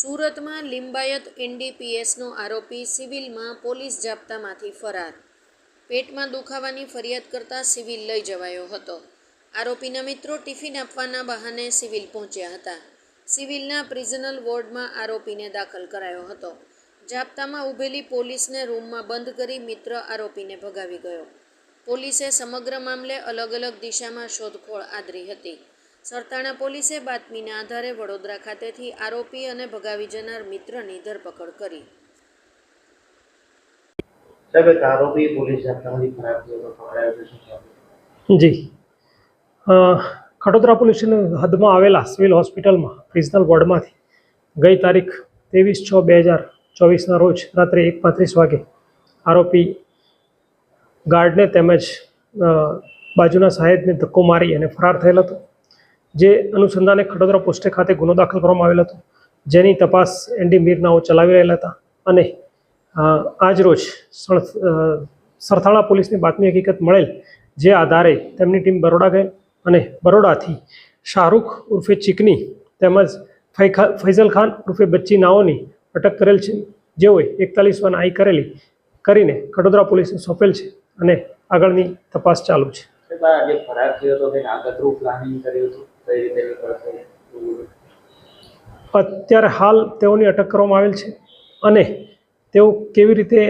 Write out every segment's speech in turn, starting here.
સુરતમાં લિંબાયત એનડીપીએસનો આરોપી સિવિલમાં પોલીસ જાપ્તામાંથી ફરાર. પેટમાં દુખાવાની ફરિયાદ કરતા સિવિલ લઈ જવાયો હતો. આરોપીના મિત્રો ટિફિન આપવાના બહાને સિવિલ પહોંચ્યા હતા. સિવિલના પ્રિઝનલ વોર્ડમાં આરોપીને દાખલ કરાયો હતો. જાપ્તામાં ઊભેલી પોલીસને રૂમમાં બંધ કરી મિત્ર આરોપીને ભગાવી ગયો. પોલીસે સમગ્ર મામલે અલગ અલગ દિશામાં શોધખોળ આદરી હતી. સરતાણા પોલીસે બાતમીના આધારે વડોદરા ખાતેથી આરોપી અને ભગાવી જનાર મિત્રની ધરપકડ કરી. સાહેબ આરોપી પોલીસ? જી. અ, ખડોદરા પોલીસની હદમાં આવેલા સિવિલ હોસ્પિટલમાં પ્રિઝનલ વોર્ડમાંથી ગઈ તારીખ ત્રેવીસ છ બે હજાર ચોવીસના રોજ રાત્રે એક પાંત્રીસ વાગે આરોપી ગાર્ડને તેમજ બાજુના સાહેબને ધક્કો મારી અને ફરાર થયેલ હતો. જે અનુસંધાને ખડોદરા પોસ્ટે ખાતે ગુનો દાખલ કરવામાં આવેલ હતો. જેની તપાસ એનડી મીરનાઓ ચલાવી રહેલા હતા. અને આજરોજ સરથાણા પોલીસની બાતમી હકીકત મળેલ જે આધારે તેમની ટીમ બરોડા ગઈ અને બરોડાથી શાહરૂખ ઉર્ફે ચિકની તેમજ ફૈઝલ ખાન ઉર્ફે બચ્ચી નાઓની અટક કરેલ છે. જેઓએ એકતાલીસ વન આઈ કરેલી કરીને કડોદરા પોલીસને સોંપેલ છે અને આગળની તપાસ ચાલુ છે. આ ફરાર થયો હતો, તેને આગતરું પ્લાનિંગ કર્યું હતું, કઈ રીતે નીકળશે અત્યારે હાલ તેઓની અટક કરવામાં આવેલ છે અને તેઓ કેવી રીતે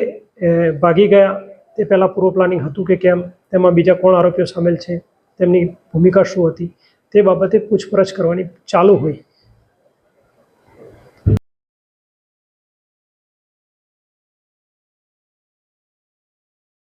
ભાગી ગયા તે પહેલાં પૂર્વ પ્લાનિંગ હતું કે કેમ, તેમાં બીજા કોણ આરોપીઓ સામેલ છે, તેમની ભૂમિકા શું હતી, તે બાબતે પૂછપરછ કરવાની ચાલુ હોય.